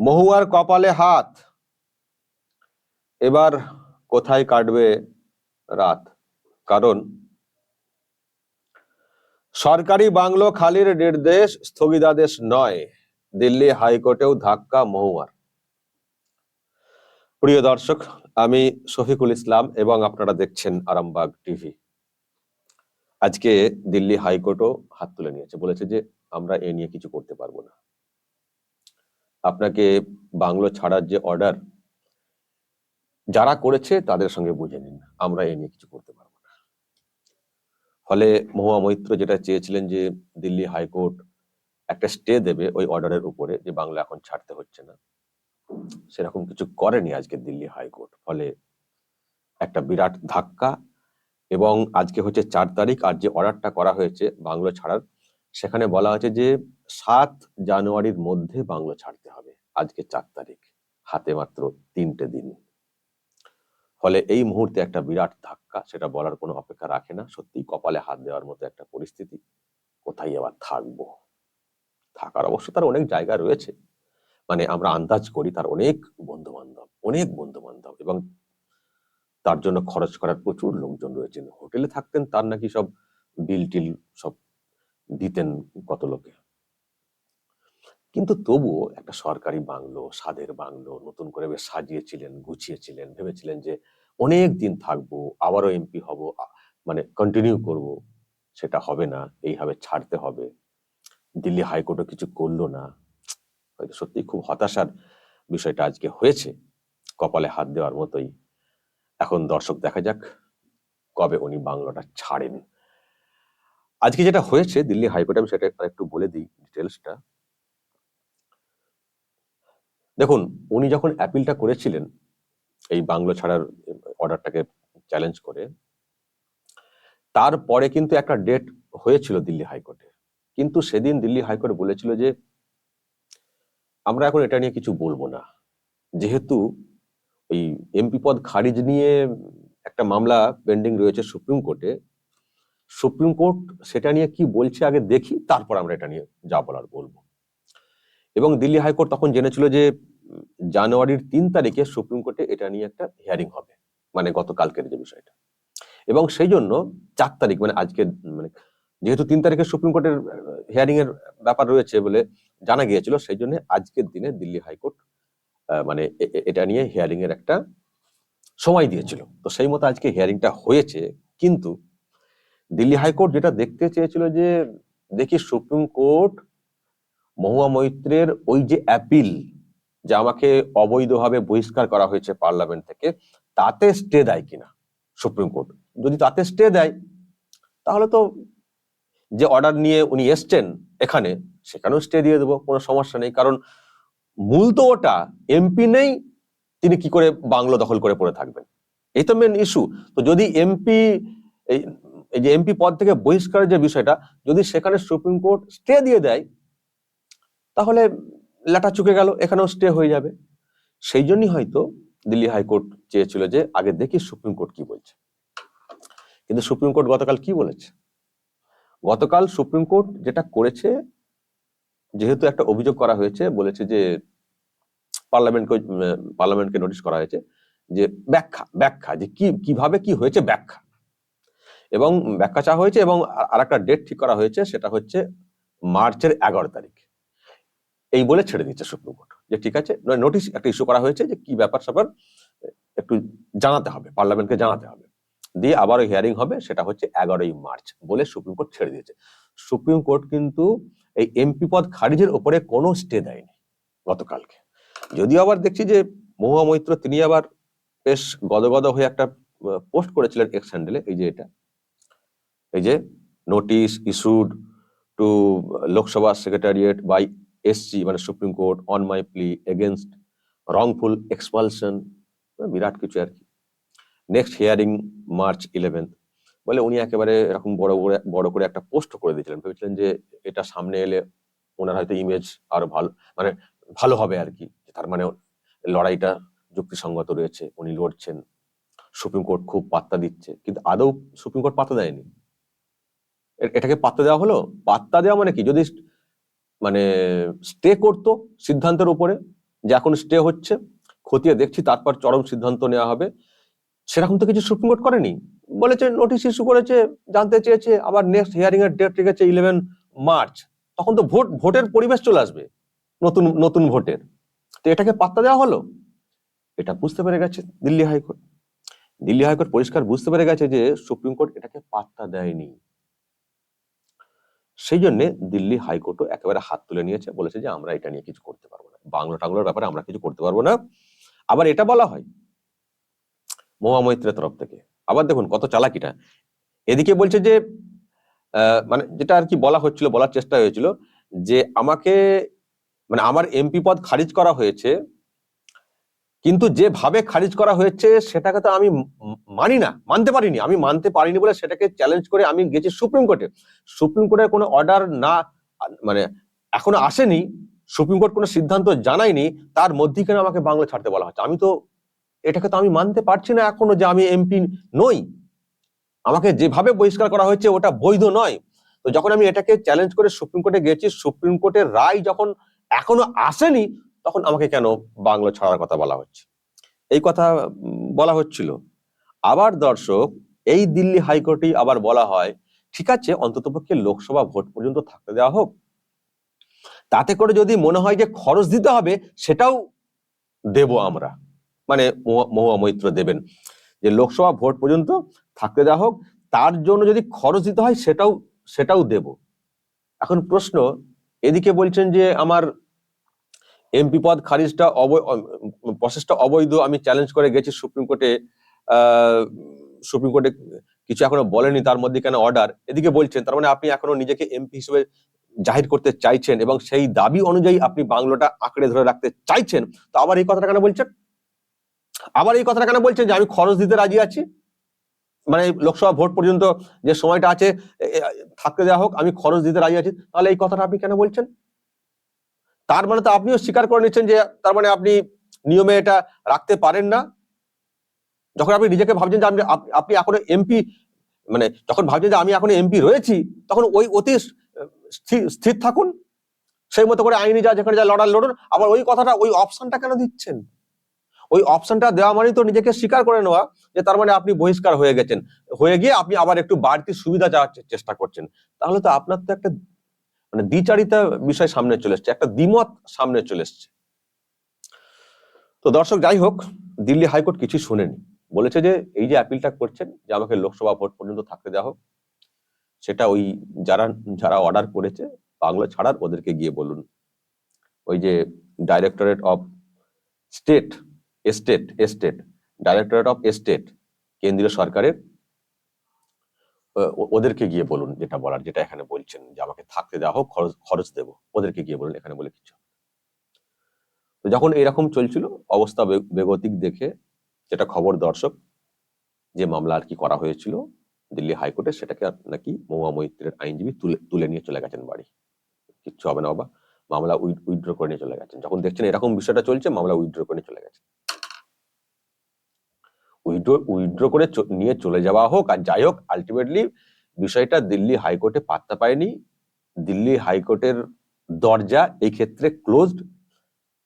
মহুয়ার কপালে হাত। এবার কোথায় কাটবে রাত? কারণ সরকারি বাংলো খালির নির্দেশ, স্থগিতাদেশ নয়। দিল্লি হাইকোর্টেও ধাক্কা মহুয়ার। প্রিয় দর্শক, আমি শফিকুল ইসলাম এবং আপনারা দেখছেন আরামবাগ টিভি। আজকে দিল্লি হাইকোর্টও হাত তুলে নিয়েছে। বলেছে যে আমরা এ নিয়ে কিছু করতে পারব না। আপনাকে বাংলো ছাড়ার যে অর্ডার যারা করেছে তাদের সঙ্গে বুঝে নিন, আমরা এ নিয়ে কিছু করতে পারব না। ফলে মহুয়া মৈত্র যেটা চেয়েছিলেন যে দিল্লি হাইকোর্ট একটা স্টে দেবে ওই অর্ডারের উপরে যে বাংলা এখন ছাড়তে হচ্ছে না, সেরকম কিছু করেনি আজকে দিল্লি হাইকোর্ট। ফলে একটা বিরাট ধাক্কা এবং আজকে হচ্ছে চার তারিখ আর যে অর্ডারটা করা হয়েছে বাংলো ছাড়ার সেখানে বলা হয়েছে যে সাত জানুয়ারির মধ্যে বাংলো ছাড়তে হবে, আজকে চার তারিখ, হাতে মাত্র তিনটে দিন। ফলে এই মুহূর্তে একটা বিরাট ধাক্কা, সেটা বলার কোনো অপেক্ষা রাখে না। সত্যি কপালে হাত দেওয়ার মতো একটা পরিস্থিতি, কোথায় আবার থাকব? থাকার অবশ্য তার অনেক জায়গা রয়েছে। মানে আমরা আন্দাজ করি তার অনেক বন্ধু বান্ধব অনেক বন্ধু বান্ধব এবং তার জন্য খরচ করার প্রচুর লোকজন রয়েছেন। হোটেলে থাকতেন, তার নাকি সব বিল টিল সব দিতেন কত লোকে। কিন্তু তবুও একটা সরকারি বাংলো স্বাদের বাংলো, নতুন করে সাজিয়েছিলেন, গুছিয়েছিলেন, ভেবেছিলেন যে অনেক দিন থাকব, আবারও এমপি হব মানে কন্টিনিউ করব, সেটা হবে না, এইভাবে ছাড়তে হবে। দিল্লি হাইকোর্টও কিছু করল না। হয়তো সত্যি খুব হতাশার বিষয়টা আজকে হয়েছে, কপালে হাত দেওয়ার মতোই। এখন দর্শক দেখা যাক কবে উনি বাংলাটা ছাড়েন। আজকে যেটা হয়েছে দিল্লি হাইকোর্টে আমি সেটা একটু বলে দিই ডিটেলসটা দেখুন, উনি যখন অ্যাপিলটা করেছিলেন, এই বাংলো ছাড়ার অর্ডারটাকে চ্যালেঞ্জ করে, তারপরে কিন্তু একটা ডেট হয়েছিল দিল্লি হাইকোর্টে কিন্তু সেদিন দিল্লি হাইকোর্ট বলেছিল যে, আমরা এখন এটা নিয়ে কিছু বলব না। যেহেতু ওই এমপি পদ খারিজ নিয়ে একটা মামলা পেন্ডিং রয়েছে সুপ্রিম কোর্টে সুপ্রিম কোর্ট সেটা নিয়ে কি বলছে আগে দেখি, তারপর আমরা এটা নিয়ে যা বলার বলব। এবং দিল্লি হাইকোর্ট তখন জেনেছিল যে জানুয়ারির তিন তারিখে সুপ্রিম কোর্টে এটা নিয়ে একটা হিয়ারিং হবে মানে গতকালকের যে বিষয়টা। এবং সেই জন্য চার তারিখ মানে আজকে মানে যেহেতু তিন তারিখে সুপ্রিম কোর্টের হিয়ারিং এর ব্যাপার রয়েছে বলে জানা গিয়েছিল, সেই জন্য আজকের দিনে দিল্লি হাইকোর্ট মানে এটা নিয়ে হিয়ারিং এর একটা সময় দিয়েছিল। তো সেই মতো আজকে হিয়ারিংটা হয়েছে, কিন্তু দিল্লি হাইকোর্ট যেটা দেখতে চেয়েছিল যে, দেখি সুপ্রিম কোর্ট মহুয়া মৈত্রের ওই যে অ্যাপিল যে আমাকে অবৈধভাবে বহিষ্কার করা হয়েছে পার্লামেন্ট থেকে, তাতে স্টে দেয় কিনা সুপ্রিম কোর্ট? যদি তাতে স্টে দেয়, তাহলে তো যে অর্ডার নিয়ে উনি এসছেন এখানে, সেখানেও স্টে দিয়ে দেবো, কোনো সমস্যা নেই। কারণ মূল তো ওটা এমপি নেই, তিনি কি করে বাংলো দখল করে পড়ে থাকবেন? এই তো মেন ইস্যু তো যদি এমপি এই যে এমপি পদ থেকে বহিষ্কারের যে বিষয়টা, যদি সেখানে সুপ্রিম কোর্ট স্টে দিয়ে দেয়, তাহলে লেটা চুকে গেল, এখানেও স্টে হয়ে যাবে। সেই জন্যই হয়তো দিল্লি হাইকোর্ট চেয়েছিল যে আগে দেখি সুপ্রিম কোর্ট কি বলছে। কিন্তু সুপ্রিম কোর্ট গতকাল কি বলেছে? গতকাল সুপ্রিম কোর্ট যেটা করেছে, যেহেতু একটা অভিযোগ করা হয়েছে, বলেছে যে পার্লামেন্টকে পার্লামেন্টকে নোটিশ করা হয়েছে, যে ব্যাখ্যা ব্যাখ্যা, যে কি, কীভাবে কি হয়েছে ব্যাখ্যা। এবং ব্যাখ্যা চাওয়া হয়েছে এবং আর একটা ডেট ঠিক করা হয়েছে, সেটা হচ্ছে মার্চের এগারো তারিখ। এই বলে ছেড়ে দিচ্ছে সুপ্রিম কোর্ট যে ঠিক আছে নোটিশ একটা ইস্যু করা হয়েছে যে কি ব্যাপার স্যাপার, একটু জানাতে হবে, পার্লামেন্টকে জানাতে হবে। দিয়ে আবারও হিয়ারিং হবে, সেটা হচ্ছে এগারোই মার্চ বলে সুপ্রিম কোর্ট ছেড়ে দিয়েছে। সুপ্রিম কোর্ট কিন্তু এই এমপি পদ খারিজের ওপরে কোনো স্টে দেয়নি গতকালকে। যদিও আবার দেখছি যে মহুয়া মৈত্র, তিনি আবার বেশ গদগদ হয়ে একটা পোস্ট করেছিলেন এক্স হ্যান্ডেলে এই যে এটা। এই যে notice issued to Lok Sabha secretariat by SC মানে supreme court on my plea against wrongful expulsion বিরাট কিছু আর কি। নেক্সট হিয়ারিং মার্চ ইলেভেন্থ বলে উনি একেবারে এরকম বড় করে বড় করে একটা পোস্ট করে দিয়েছিলেন। ভেবেছিলেন যে এটা সামনে এলে ওনার হয়তো ইমেজ আরও ভালো মানে ভালো হবে আর কি। তার মানে লড়াইটা যুক্তিসঙ্গত রয়েছে, উনি লড়ছেন। সুপ্রিম কোর্ট খুব পাত্তা দিচ্ছে। কিন্তু আদৌ সুপ্রিম কোর্ট পাত্তা দেয়নি। এটাকে পাত্তা দেওয়া হলো? পাত্তা দেওয়া মানে কি? যদি মানে স্টে করতো সিদ্ধান্তের উপরে, যে এখন স্টে হচ্ছে, খতিয়ে দেখছি, তারপর চরম সিদ্ধান্ত নেওয়া হবে। সেরকম তো কিছু সুপ্রিম কোর্ট করেনি। বলেছে নোটিশ ইস্যু করেছে, জানতে চেয়েছে, আবার নেক্সট হিয়ারিং এর ডেট রেখেছে ইলেভেন মার্চ তখন তো ভোট, ভোটের পরিবেশ চলে আসবে, নতুন নতুন ভোটের। তো এটাকে পাত্তা দেওয়া হলো? এটা বুঝতে পেরে গেছে দিল্লি হাইকোর্ট। দিল্লি হাইকোর্ট পরিষ্কার বুঝতে পেরে গেছে যে সুপ্রিম কোর্ট এটাকে পাত্তা দেয়নি। সেই জন্য দিল্লি হাইকোর্টও একেবারে হাত তুলে নিয়েছে, বলেছে যে আমরা এটা নিয়ে কিছু করতে পারব না। বাংলা টাংলার ব্যাপারে আমরা কিছু করতে পারব না। আবার এটা বলা হয় মহা মৈত্রের তরফ থেকে। আবার দেখুন কত চালাকিটা। এদিকে বলছে যে মানে যেটা আর কি বলা হচ্ছিল, বলার চেষ্টা হয়েছিল যে আমাকে মানে আমার এমপি পদ খারিজ করা হয়েছে কিন্তু যেভাবে খারিজ করা হয়েছে, সেটাকে তো আমি মানি না, মানতে পারিনি। আমি মানতে পারিনি বলে সেটাকে চ্যালেঞ্জ করে আমি গেছি সুপ্রিম কোর্টে সুপ্রিম কোর্টের কোনো অর্ডার না মানে এখনও আসেনি সুপ্রিম কোর্ট কোনো সিদ্ধান্ত জানায়নি, তার মধ্যে কেন আমাকে বাংলা ছাড়তে বলা হচ্ছে। আমি তো, এটাকে তো আমি মানতে পারছি না এখনও যে আমি এমপি নই। আমাকে যেভাবে বহিষ্কার করা হয়েছে, ওটা বৈধ নয়। তো যখন আমি এটাকে চ্যালেঞ্জ করে সুপ্রিম কোর্টে গেছি সুপ্রিম কোর্টের রায় যখন এখনও আসেনি তখন আমাকে কেন বাংলা ছড়ার কথা বলা হচ্ছে? এই কথা বলা হচ্ছিল। আবার দর্শক, এই দিল্লি হাইকোর্টেই আবার বলা হয়, ঠিক আছে, অন্ততপক্ষে লোকসভা ভোট পর্যন্ত থাকতে দেওয়া হোক। তাতে করে যদি মনে হয় যে খরচ দিতে হবে, সেটাও দেব আমরা। মানে মহুয়া- মৈত্র দেবেন। যে লোকসভা ভোট পর্যন্ত থাকতে দেওয়া হোক, তার জন্য যদি খরচ দিতে হয়, সেটাও সেটাও দেব। এখন প্রশ্ন, এদিকে বলছেন যে আমার এমপি পদ খারিজটা প্রসেসটা অবৈধ, আমি চ্যালেঞ্জ করে গেছি সুপ্রিম কোর্টে সুপ্রিম কোর্টে কিছু এখনও বলেনি তার মধ্যে কেন অর্ডার এদিকে বলছেন, তার মানে আপনি এখনও নিজেকে এমপি হিসেবে জাহির করতে চাইছেন এবং সেই দাবি অনুযায়ী আপনি বাংলোটা আঁকড়ে ধরে রাখতে চাইছেন। তো আবার এই কথাটা কেন বলছেন? আবার এই কথাটা কেন বলছেন যে আমি খরচ দিতে রাজি আছি? মানে লোকসভা ভোট পর্যন্ত যে সময়টা আছে থাকতে দেওয়া হোক, আমি খরচ দিতে রাজি আছি। তাহলে এই কথাটা আপনি কেন বলছেন? তার মানে তো আপনিও স্বীকার করে নিচ্ছেন যে তার মানে আপনি নিয়মে এটা রাখতে পারেন না। যখন আপনি নিজেকে ভাবছেন যে আপনি আপনি এখনও এমপি মানে যখন ভাবছেন যে আমি এখনও এমপি রয়েছি, তখন ওই অতি স্থির থাকুন। সেই মতো করে আইনি যা, যেখানে যা লড়ার লড়ুন, আবার ওই কথাটা, ওই অপশনটা কেন দিচ্ছেন? ওই অপশনটা দেওয়া মানেই তো নিজেকে স্বীকার করে নেওয়া যে তার মানে আপনি বহিষ্কার হয়ে গেছেন। হয়ে গিয়ে আপনি আবার একটু বাড়তি সুবিধা চাওয়ার চেষ্টা করছেন। তাহলে তো আপনার তো একটা মানে দ্বিচারিতা বিষয় সামনে চলে এসছে, একটা দ্বিমত সামনে চলে এসছে। তো দর্শক, যাই হোক, দিল্লি হাইকোর্ট কিছু শোনেনি। বলেছে যে এই যে অ্যাপিলটা করছেন, যে আমাকে লোকসভা ভোট পর্যন্ত থাকতে দেওয়া হোক, সেটা ওই যারা যারা অর্ডার করেছে, বাংলা ছাড়ার ওদেরকে গিয়ে বলুন। ওই যে directorate of state estate estate directorate of estate কেন্দ্রীয় সরকারের ওদেরকে গিয়ে বলুন যেটা বলার, যেটা এখানে বলছেন যে আমাকে থাকতে দেওয়া হোক, খরচ খরচ দেবো। ওদেরকে গিয়ে বলুন এখানে বলে কিছু। তো যখন এরকম চলছিল, অবস্থা বেগতিক দেখে যেটা খবর দর্শক, যে মামলা আর কি করা হয়েছিল দিল্লি হাইকোর্টে, সেটাকে নাকি মহুয়া মৈত্রের আইনজীবী তুলে তুলে নিয়ে চলে গেছেন বাড়ি। কিচ্ছু হবে না বাবা, মামলা উইথড্র করে নিয়ে চলে গেছেন। যখন দেখছেন এরকম বিষয়টা চলছে, মামলা উইথড্র করে নিয়ে চলে গেছেন। উইথড্র উইড্রো করে নিয়ে চলে যাওয়া হোক। আর যাই হোক আলটিমেটলি বিষয়টা দিল্লি হাইকোর্টে পাত্তা পায়নি। দিল্লি হাইকোর্টের দরজা এই ক্ষেত্রে ক্লোজড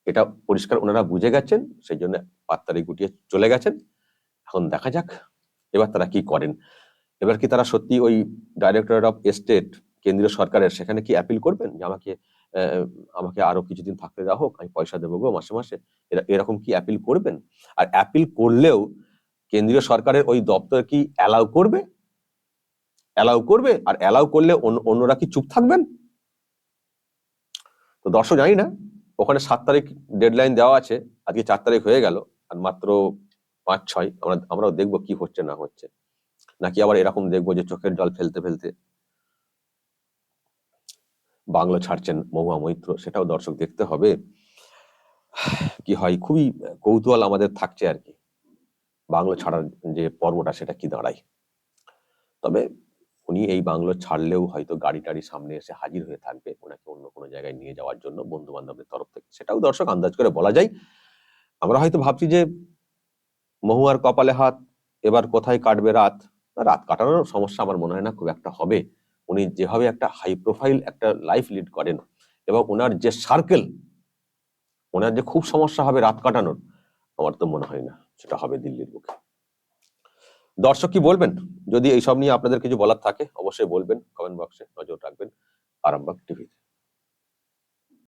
এটা পরিষ্কার ওনারা বুঝে গেছেন, সেই জন্য পাত্তারি গুটিয়ে চলে গেছেন। এখন দেখা যাক, এবার তারা কি করেন। এবার কি তারা সত্যি ওই ডাইরেক্টরেট অফ এস্টেট কেন্দ্রীয় সরকারের, সেখানে কি অ্যাপিল করবেন? যে আমাকে আমাকে আরও কিছুদিন থাকতে দেওয়া হোক, আমি পয়সা দেবো গো মাসে মাসে। এরা- এরকম কি অ্যাপিল করবেন? আর অ্যাপিল করলেও কেন্দ্রীয় সরকারের ওই দপ্তর কি অ্যালাউ করবে? অ্যালাউ করবে? আর অ্যালাউ করলে অন্য- অন্যরা কি চুপ থাকবেন? তো দর্শক জানি না, ওখানে সাত তারিখ ডেডলাইন দেওয়া আছে, আজকে চার তারিখ হয়ে গেল, আর মাত্র পাঁচ, ছয়, আমরা, আমরাও দেখব কি হচ্ছে না হচ্ছে। নাকি আবার এরকম দেখব যে চোখের জল ফেলতে ফেলতে বাংলা ছাড়ছেন মহুয়া মৈত্র, সেটাও দর্শক দেখতে হবে। কি হয়, খুবই কৌতূহল আমাদের থাকছে আর কি। বাংলা ছাড়ার যে পর্বটা, সেটা কি দাঁড়ায়? তবে উনি এই বাংলো ছাড়লেও হয়তো গাড়ি টাড়ি সামনে এসে হাজির হয়ে থাকবে, ওনাকে অন্য কোনো জায়গায় নিয়ে যাওয়ার জন্য বন্ধু বান্ধবের তরফ থেকে। সেটাও দর্শক আন্দাজ করে বলা যায়। আমরা হয়তো ভাবছি যে মহুয়ার কপালে হাত, এবার কোথায় কাটবে রাত? রাত কাটানোর সমস্যা আমার মনে হয় না, খুব একটা হবে। উনি যেভাবে একটা হাই প্রোফাইল একটা লাইফ লিড করেন এবং ওনার যে সার্কেল ওনার যে খুব সমস্যা হবে রাত কাটানোর, আমার তো মনে হয় না। সেটা হবে দিল্লির মুখে দর্শক কি বলবেন? যদি এইসব নিয়ে আপনাদের কিছু বলার থাকে, অবশ্যই বলবেন কমেন্ট বক্সে নজর রাখবেন, আরামবাগ টিভিতে